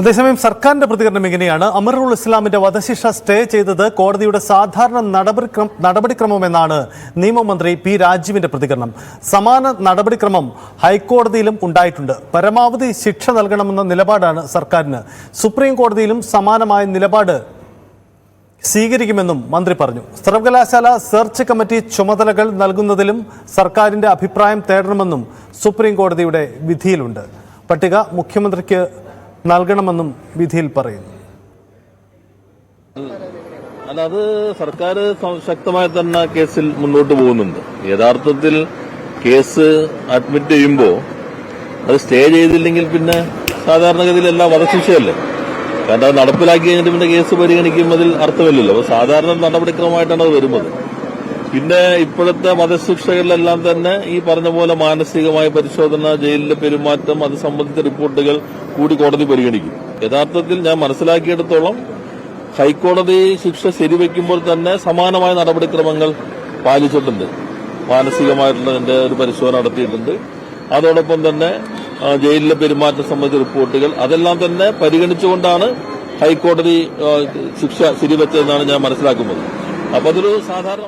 അതേസമയം സർക്കാരിന്റെ പ്രതികരണം എങ്ങനെയാണ് അമറുൽ ഇസ്ലാമിന്റെ വധശിക്ഷ സ്റ്റേ ചെയ്തത് കോടതിയുടെ സാധാരണ നടപടിക്രമ എന്നാണ് നിയമമന്ത്രി പി രാജീവിന്റെ പ്രതികരണം. സമാന നടപടിക്രമം ഹൈക്കോടതിയിലും ഉണ്ടായിട്ടുണ്ട്. പരമാവധി ശിക്ഷ നൽകണമെന്ന നിലപാടാണ് സർക്കാരിന്. സുപ്രീം കോടതിയിലും സമാനമായ നിലപാട് സ്വീകരിക്കുമെന്നും മന്ത്രി പറഞ്ഞു. സർവകലാശാല സെർച്ച് കമ്മിറ്റി ചുമതലകൾ നൽകുന്നതിലും സർക്കാരിന്റെ അഭിപ്രായം തേടണമെന്നും സുപ്രീം കോടതിയുടെ വിധിയിലുണ്ട്. പട്ടിക മുഖ്യമന്ത്രിക്ക് നൽകണമെന്നും വിധിയിൽ പറയുന്നു. അല്ല അത് സർക്കാർ ശക്തമായി തന്നെ കേസിൽ മുന്നോട്ട് പോകുന്നുണ്ട്. യഥാർത്ഥത്തിൽ കേസ് അഡ്മിറ്റ് ചെയ്യുമ്പോൾ അത് സ്റ്റേ ചെയ്തില്ലെങ്കിൽ പിന്നെ സാധാരണഗതിയിൽ എല്ലാം വധശിക്ഷയല്ലേ? കാരണം അത് നടപ്പിലാക്കി കഴിഞ്ഞിട്ട് പിന്നെ കേസ് പരിഗണിക്കുമ്പോൾ അർത്ഥമില്ലല്ലോ. അപ്പോൾ സാധാരണ നടപടിക്രമമായിട്ടാണ് അത് വരുന്നത്. പിന്നെ ഇപ്പോഴത്തെ വധശിക്ഷകളിലെല്ലാം തന്നെ ഈ പറഞ്ഞ പോലെ മാനസികമായ പരിശോധന ജയിലിലെ പെരുമാറ്റം അത് സംബന്ധിച്ച റിപ്പോർട്ടുകൾ കൂടി കോടതി പരിഗണിക്കും. യഥാർത്ഥത്തിൽ ഞാൻ മനസ്സിലാക്കിയെടുത്തോളം ഹൈക്കോടതി ശിക്ഷ ശരിവെക്കുമ്പോൾ തന്നെ സമാനമായ നടപടിക്രമങ്ങൾ പാലിച്ചിട്ടുണ്ട്. മാനസികമായിട്ടുള്ള മാനസികമായിട്ടുള്ളതിന്റെ ഒരു പരിശോധന നടത്തിയിട്ടുണ്ട്. അതോടൊപ്പം തന്നെ ജയിലിലെ പെരുമാറ്റം സംബന്ധിച്ച റിപ്പോർട്ടുകൾ അതെല്ലാം തന്നെ പരിഗണിച്ചുകൊണ്ടാണ് ഹൈക്കോടതി ശിക്ഷ ശരിവെച്ചതെന്നാണ് ഞാൻ മനസ്സിലാക്കുന്നത്. അപ്പൊ അതൊരു സാധാരണ